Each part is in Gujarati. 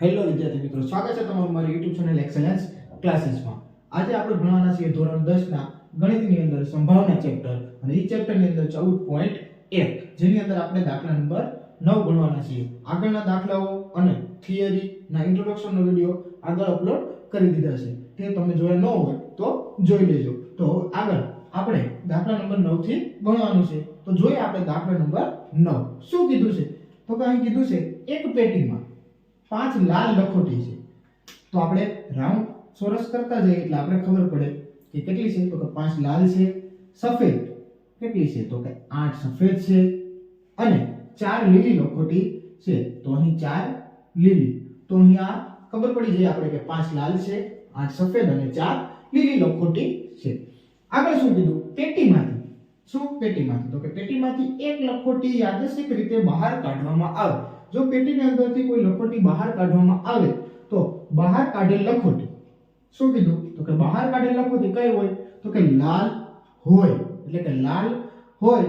હેલો વિદ્યાર્થી મિત્રો, સ્વાગત છે તમારું મારી યુટ્યુબ ચેનલ એક્સેલન્સ ક્લાસીસમાં આજે આપણે ભણવાના છીએ ધોરણ 10 ના ગણિતની અંદર સંભાવના ચેપ્ટર અને એ ચેપ્ટરની અંદર 14.1 જેની અંદર આપણે દાખલા નંબર 9 ભણવાના છીએ. આગળના દાખલાઓ અને થિયરી ના ઇન્ટ્રોડક્શન નો વિડિયો આગળ અપલોડ કરી દીધા છે. તે તમે જોયા ન હોય તો જોઈ લેજો. તો આગળ આપણે દાખલા નંબર 9 થી ભણવાનું છે. તો જોઈએ આપણે દાખલા નંબર 9 શું કીધું છે? તો કે કીધું છે, એક પેટીમાં પાંચ લાલ લખોટી છે. તો આપણે રાઉન્ડ ચોરસ કરતા જઈએ એટલે આપણે ખબર પડે કે કેટલી છે? તો કે પાંચ લાલ છે, સફેદ કેટલી છે? તો કે આઠ સફેદ છે. અને ચાર લીલી લખોટી છે. તો અહીં ચાર લીલી. તો અહીં આ ખબર પડી જાય આપણે કે પાંચ લાલ છે, આઠ સફેદ અને ચાર લીલી લખોટી છે. આગળ શું કીધું? પેટીમાંથી. શું? પેટીમાંથી. તો કે પેટીમાંથી એક લખોટી યાદશિક રીતે બહાર કાઢવામાં આવે. જો પેટીની અંદરથી કોઈ લખોટી બહાર કાઢવામાં આવે, તો બહાર કાઢેલ લખોટી. શું કીધું? તો કે બહાર કાઢેલ લખોટી કઈ હોય? તો કે લાલ હોય. એટલે કે લાલ હોય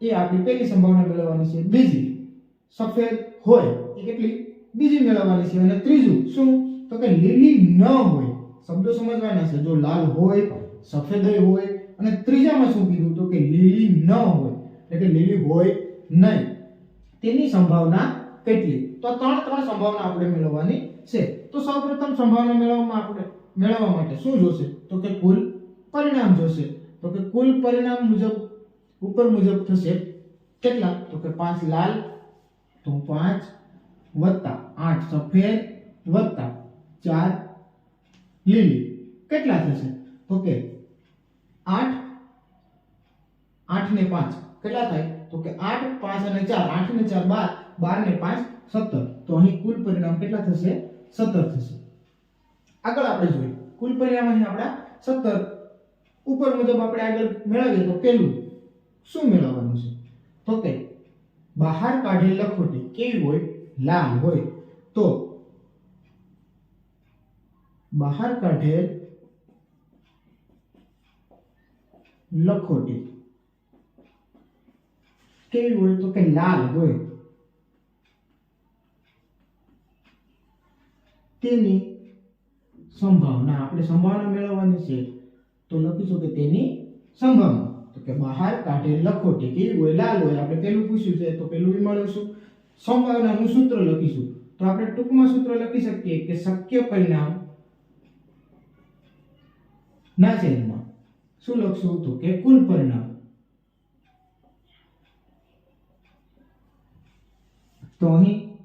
એ આપણી પહેલી સંભાવના મેળવવાની છે. બીજી સફેદ હોય એ કેટલી? બીજી મેળવવાની છે. અને ત્રીજું શું? તો કે લીલી ન હોય. શબ્દો સમજવાના છે. જો લાલ હોય, સફેદ હોય, અને ત્રીજામાં શું કીધું? તો કે લીલી ન હોય. એટલે કે લીલી હોય નહીં. તેની સંભાવના કેટલી? તો ત્રણ ત્રણ સંભાવના આપણે મેળવવાની છે. તો સૌપ્રથમ સંભાવના મેળવવામાં આપણે, મેળવવા માટે શું જોશે? તો કે કુલ પરિણામ જોશે. તો કે કુલ પરિણામ મુજબ, ઉપર મુજબ થશે કેટલા? તો કે પાંચ લાલ, તો પાંચ વત્તા આઠ સફેદ વત્તા ચાર લીલી. કેટલા થશે? તો કે આઠ આઠ ને પાંચ. કેટલા થાય? તો કે આઠ, પાંચ અને ચાર. આઠ ને ચાર, બાર. બાર ને પાંચ, સત્તર. તો અહીં કુલ પરિણામ કેટલા થશે? સત્તર થશે. આગળ આપણે જોઈએ. કુલ પરિણામ અહીં આપણા સત્તર. ઉપર મુજબ આપણે આગળ મેળવીએ તો પહેલું શું મેળવવાનું છે? તો કે બહાર કાઢેલ લખોટી કેવી હોય? લાલ હોય. તો બહાર કાઢેલ લખોટી. કેવી હોય તો કે લાલ હોય તેની સંભાવના આપણે સંભાવના મેળવવાની છે તો લખીશું કે તેની સંભાવના તો કે બહાર કાઢે લખોટી કેવી હોય લાલ હોય આપણે પેલું પૂછ્યું છે તો પેલું બી મળીશું સંભાવનાનું સૂત્ર લખીશું તો આપણે ટૂંકમાં સૂત્ર લખી શકીએ કે શક્ય પરિણામ ના છેદમાં શું લખશું તો કે કુલ પરિણામ તો અહીં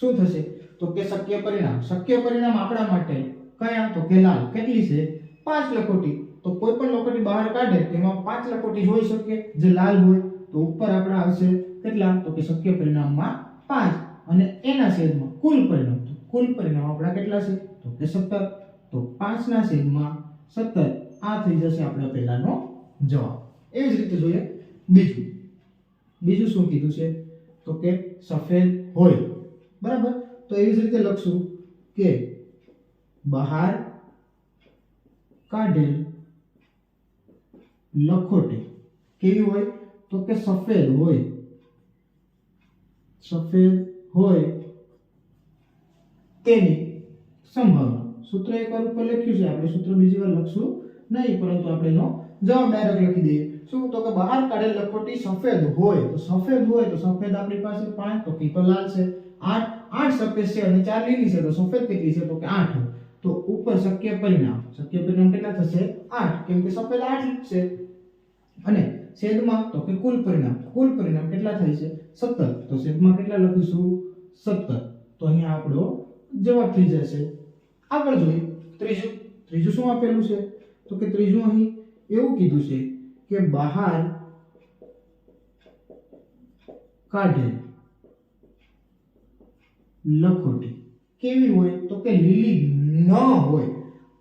શું થશે? તો કે શક્ય પરિણામ. શક્ય પરિણામ આપણા માટે કયા? તો કે લાલ. કેટલી છે? પાંચ લખોટી. તો કોઈ પણ લખોટી બહાર કાઢે તેમાં પાંચ લખોટી હોઈ શકે. જે લાલ હોય, તો ઉપર આપણે આવશે. કેટલા? તો કે શક્ય પરિણામમાં પાંચ. અને એના છેદમાં કુલ પરિણામ. તો કુલ પરિણામ આપણા કેટલા છે? તો કે સત્તર. તો પાંચના છેદમાં સત્તર. આ થઈ જશે આપણા પહેલાનો જવાબ. એ જ રીતે જોઈએ. બીજું. બીજું શું કીધું છે? તો કે સફેદ હોય બરાબર તો એવી જ રીતે લખશું કે બહાર કાઢેલ લખોટી કેવી હોય તો કે સફેદ હોય સફેદ હોય તેની સંભાવના સૂત્ર એકવાર ઉપર લખ્યું છે આપણે સૂત્ર બીજી વાર લખશું નહીં પરંતુ આપણે એનો જવાબ ડાયરેક્ટ લખી દઈએ શું? તો કે બહાર કાઢેલ લખોટી સફેદ હોય. તો સફેદ હોય તો સફેદ આપણી પાસે પાંચ, તો પીપલ લાલ છે. આઠ આઠ સફેદ છે અને ચાર લીલી છે. તો સફેદ કેટલી છે? તો કે આઠ. તો ઉપર શક્ય પરિણામ. શક્ય પરિણામ કેટલા થશે? આઠ. કેમ કે સફેદ આઠ છે. અને છેદમાં, તો કે કુલ પરિણામ. કુલ પરિણામ કેટલા થાય છે? સત્તર. તો છેદમાં કેટલા લખીશું? સત્તર. તો અહીંયા આપણો જવાબ થઈ જશે. આગળ જોઈએ. ત્રીજું. ત્રીજું શું આપેલું છે? તો કે ત્રીજું અહીં એવું કીધું છે કે બહાર કાઢેલ લખોટી કેવી હોય તો કે લીલી ન હોય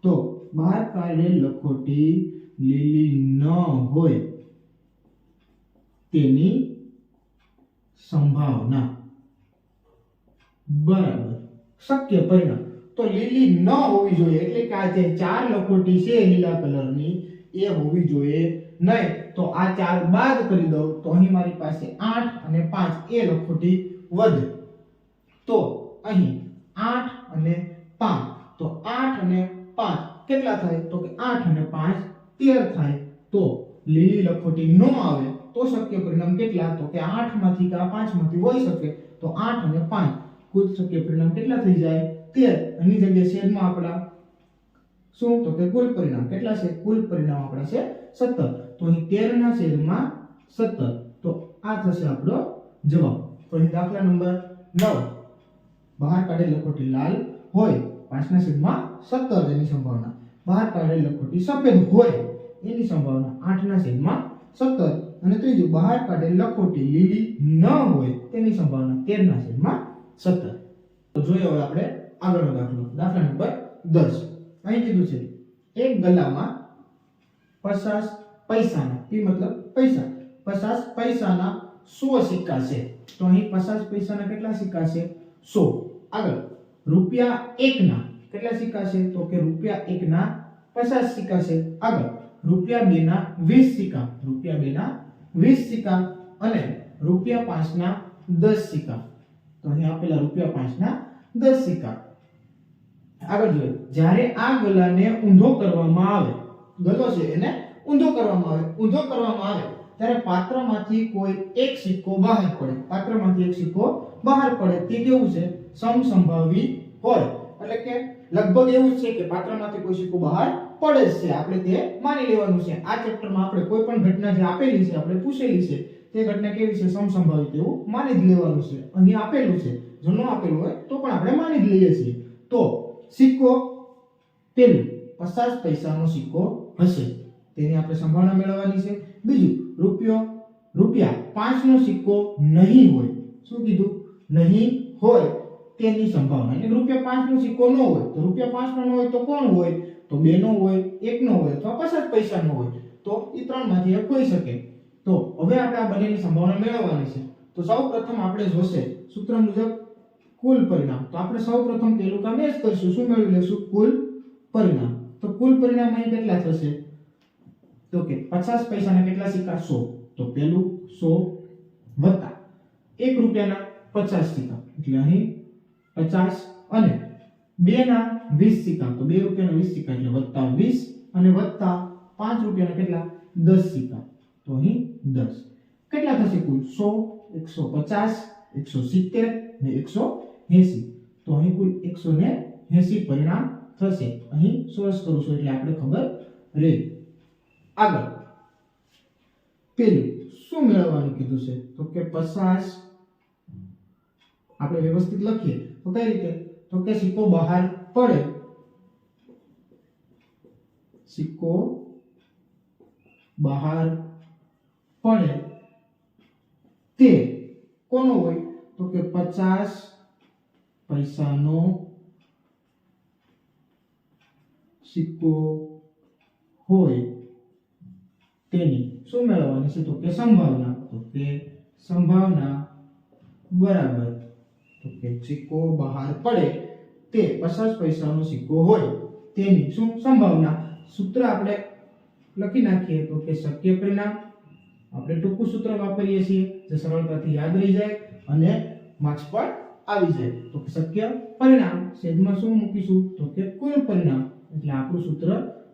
તો બહાર કાઢેલ લખોટી લીલી ન હોય તેની સંભાવના બરાબર શક્ય પરિણામ તો લીલી ન હોવી જોઈએ એટલે કે આ જે ચાર લખોટી છે લીલા કલરની એ હોવી જોઈએ. નહીં, તો આ ચાર બાદ કરી દઉં, તો અહીં મારી પાસે આઠ અને પાંચ. એ લખોટી વધે. તો અહીં આઠ અને પાંચ. તો આઠ અને પાંચ કેટલા થાય? તો કે આઠ અને પાંચ તેર થાય. તો લીલી લખોટી ન આવે, તો શક્ય પરિણામ કેટલા? તો કે આઠમાંથી કે આ પાંચમાંથી હોઈ શકે. તો આઠ અને પાંચ. કુદ શક્ય પરિણામ કેટલા થઈ જાય? તેર. એની જગ્યાએ છેદમાં આપણા શું? તો કે કુલ પરિણામ. કેટલા છે? કુલ પરિણામ આપણા છે સત્તર. તો અહીં 13 ના છેદમાં સત્તર. તો આ થશે આપણો જવાબ. તો અહીં દાખલા નંબર નવ. બહાર કાઢેલ લખોટી લાલ હોય. પાંચના છેદમાં સત્તર એની સંભાવના. બહાર કાઢેલ લખોટી સફેદ હોય. એની સંભાવના આઠના છેદમાં સત્તર. અને ત્રીજું, બહાર કાઢેલ લખોટી લીલી ન હોય, તેની સંભાવના તેરના છેદમાં સત્તર. તો જોઈએ હવે આપણે આગળનો દાખલો. દાખલા નંબર દસ. અહીં કીધું છે, એક ગલ્લામાં પચાસ પૈસાના, પી મતલબ પૈસા, પચાસ પૈસાના સો સિક્કા છે. તો અહીં પચાસ પૈસાના કેટલા સિક્કા છે? સો. આગળ, રૂપિયા એકના કેટલા સિક્કા છે? તો કે રૂપિયા એકના પચાસ સિક્કા છે. આગળ, રૂપિયા બેના વીસ સિક્કા, રૂપિયા બેના વીસ સિક્કા અને રૂપિયા પાંચના દસ સિક્કા. તો અહીં આપેલા રૂપિયા પાંચના દસ સિક્કા. આગળ જોઈએ. જ્યારે આ ગલાને ઊંધો કરવામાં આવે, ગલો છે એને ઊંધો કરવામાં આવે, ઊંધો કરવામાં આવે, ત્યારે પાત્રમાંથી કોઈ એક સિક્કો બહાર પડે. પાત્રમાંથી એક સિક્કો બહાર પડે. તે કેવું છે? સમસંભાવી હોય. એટલે કે લગભગ એવું છે કે પાત્રમાંથી કોઈ સિક્કો બહાર પડે છે. આપણે તે માની લેવાનું છે. આ ચેપ્ટરમાં આપણે કોઈ પણ ઘટના જે આપેલી છે, આપણે પૂછેલી છે, તે ઘટના કેવી છે? સમસંભાવી તેવું માની જ લેવાનું છે. અહીં આપેલું છે. જો આપેલું હોય, તો પણ આપણે માની જ લઈએ છીએ. તો સિક્કો પેલું પચાસ પૈસાનો સિક્કો હશે. તેની આપણે સંભાવના મેળવવાની છે. બીજું, રૂપિયો, રૂપિયા પાંચનો સિક્કો નહીં હોય. શું કીધું? નહીં હોય તેની સંભાવના. એટલે રૂપિયા પાંચનો સિક્કો ન હોય, તો રૂપિયા પાંચનો ન હોય તો કોણ હોય? તો બેનો હોય, એકનો હોય અથવા પચાસ પૈસાનો હોય. તો એ ત્રણમાંથી એક હોઈ શકે. તો હવે આપણે આ બંનેની સંભાવના મેળવવાની છે. તો સૌ પ્રથમ આપણે જોશે સૂત્ર મુજબ કુલ પરિણામ. તો આપણે સૌ પ્રથમ પેલું કામ એ જ કરશું. શું મેળવી લેશું કુલ પરિણામ. તો કુલ પરિણામ અહીં કેટલા થશે? તો કે પચાસ પૈસાના કેટલા સિક્કા? સો. તો પેલું સો વત્તા એક રૂપિયાના પચાસ સિક્કા. એટલે અહીં પચાસ અને બે ના વીસ સિક્કા. તો બે રૂપિયાના વીસ સિક્કા એટલે વત્તા વીસ અને વત્તા પાંચ રૂપિયાના કેટલા? દસ સિક્કા. તો અહીં દસ. કેટલા થશે કુલ? સો, એકસો પચાસ, એકસો સિત્તેર ને એકસો એસી. તો અહીં કુલ એકસો ને એસી પરિણામ થશે. અહીં સોર્સ કરું છું એટલે આપણે ખબર રહે આગળ. પેલું. શું મેળવવાનું કીધું છે? તો કે પચાસ. આપણે વ્યવસ્થિત લખીએ. તો કઈ રીતે? તો કે સિક્કો બહાર પડે. સિક્કો બહાર પડે. તે કોનો હોય? તો કે પચાસ પૈસાનો સિક્કો હોય તેની શું મેળવવાની છે? તો કે સંભાવના. તો કે સંભાવના બરાબર. તો કે સિક્કો બહાર પડે તે પચાસ પૈસાનો સિક્કો હોય તેની શું સંભાવના? સૂત્ર આપણે લખી નાખીએ તો કે શક્ય પરિણામ. આપણે ટૂંકું સૂત્ર વાપરીએ છીએ જે સરળતાથી યાદ રહી જાય અને માર્ક્સ પણ આવી જાય. તો શક્ય પરિણામ. છેદમાં શું મૂકીશું? તો કે કુલ પરિણામ. એટલે આપણું સૂત્ર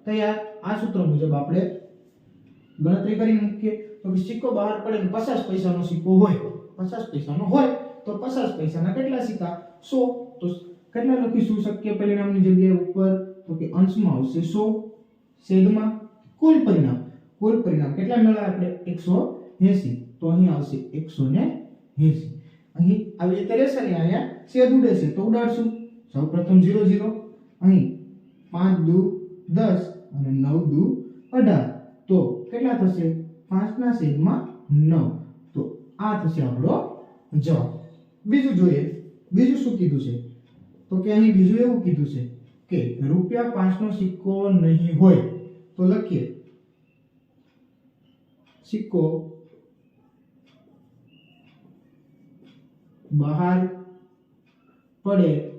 તૈયાર. આ સૂત્ર મુજબ આપણે ગણતરી કરી મૂકીએ. તો કે સિક્કો બહાર પડે ને પચાસ પૈસાનો સિક્કો હોય. પચાસ પૈસાનો હોય. તો પચાસ પૈસાના કેટલા સિક્કા? સો. તો કેટલા લખીશું? શક્ય પરિણામની જગ્યાએ ઉપર. તો કે અંશમાં આવશે સો. છેદમાં કુલ પરિણામ. કુલ પરિણામ કેટલા મેળવ્યા આપણે એકસો એસી. તો અહીં આવશે એકસો ને એસી. અહીં આવી રીતે રહેશે ને અહીંયા છેદ ઉડે છે. તો ઉડાડશું. સૌ પ્રથમ ઝીરો ઝીરો. અહીં પાંચ દુ દસ અને નવ દુ અઢાર. તો કેટલા થશે? પાંચના છેદમાં નવ. તો આ થશે આપણો જવાબ. બીજું જોઈએ. બીજું શું કીધું છે? તો કે અહીં બીજું એવું કીધું છે કે રૂપિયા પાંચનો સિક્કો નહીં હોય. તો લખીએ. સિક્કો બહાર પડે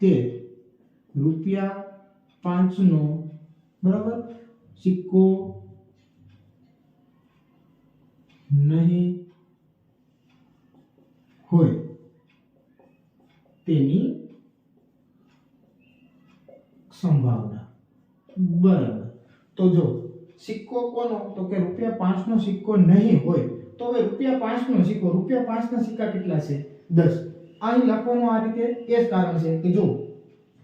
તે રૂપિયા પાંચનો, બરાબર? સિક્કો નહીં હોય. તેની સંભાવના. બરાબર. તો જો, સિક્કો કોનો? તો કે રૂપિયા પાંચનો સિક્કો નહીં હોય. તો હવે રૂપિયા પાંચનો સિક્કો, રૂપિયા પાંચના સિક્કા કેટલા છે? દસ. અહીં લખવાનું આ રીતે એ જ કારણ છે કે જો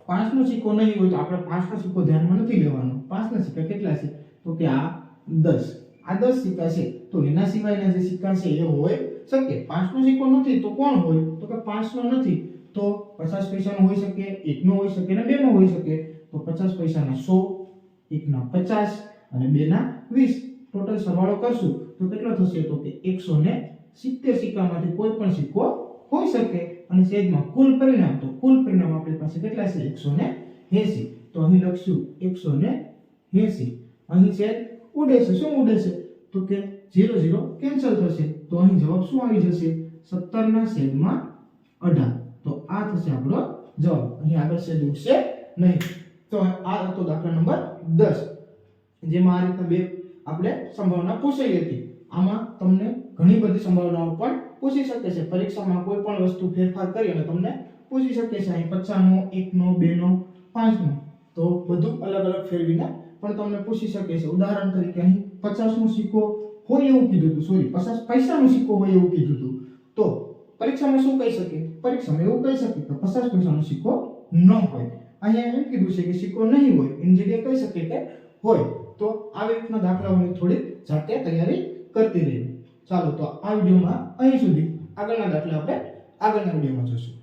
પાંચનો સિક્કો નહીં હોય તો આપણે પાંચનો સિક્કો ધ્યાનમાં નથી લેવાનો. પાંચના સિક્કા કેટલા છે? તો કે આ દસ. આ દસ સિક્કા છે. તો એના સિવાયના જે સિક્કા છે એ હોય શકે. પાંચનો સિક્કો નથી તો કોણ હોય? તો કે પાંચનો નથી. તો પચાસ પૈસાનો હોઈ શકે, એકનો હોઈ શકે અને બેનો હોઈ શકે. તો પચાસ પૈસાના સો, એકના પચાસ અને બેના વીસ. ટોટલ સરવાળો કરશું. તો કેટલો થશે? તો કે એકસો ને સિત્તેર સિક્કામાંથી કોઈ પણ સિક્કો હોઈ શકે અને છેદમાં કુલ પરિણામ, તો કુલ પરિણામ આપણી પાસે કેટલા છે? એકસો ને એસી તો અહીં લખશું એકસો ને એસી અહીં છેદ ઉડે છે શું ઉડે છે તો કે ઝીરો ઝીરો કેન્સલ થશે. તો અહીં જવાબ શું આવી જશે? સત્તરના છેદમાં અઢાર. તો આ થશે આપણો જવાબ. અહીં આગળ છેદ ઉડશે નહીં. તો આ હતો દાખલા નંબર દસ. જેમાં આ રીતના બે આપણે સંભાવના પૂછાઈ હતી. આમાં તમને ઘણી બધી સંભાવનાઓ પણ પૂછી શકે છે. પરીક્ષામાં કોઈ પણ વસ્તુ ફેરફાર કરી અને તમને પૂછી શકે છે. અહીં પચાસનો એકનો બેનો પાંચનો તો બધું અલગ અલગ ફેરવીને પણ તમને પૂછી શકે છે. ઉદાહરણ તરીકે અહીં પચાસનો સિક્કો હોય એવું કીધું હતું. સોરી પચાસ પૈસાનો સિક્કો હોય એવું કીધું હતું. તો પરીક્ષામાં શું કહી શકે? પરીક્ષામાં એવું કહી શકે કે પચાસ પૈસાનો સિક્કો ન હોય. અહીંયા એમ કીધું છે કે સિક્કો નહીં હોય. એની જગ્યાએ કહી શકે કે હોય. તો આવી રીતના દાખલાઓની થોડી જાતે તૈયારી કરતી રહેવી. ચાલો તો આ વિડીયોમાં અહીં સુધી આગળના દાખલા આપણે આગળના વિડીયોમાં જોઈશું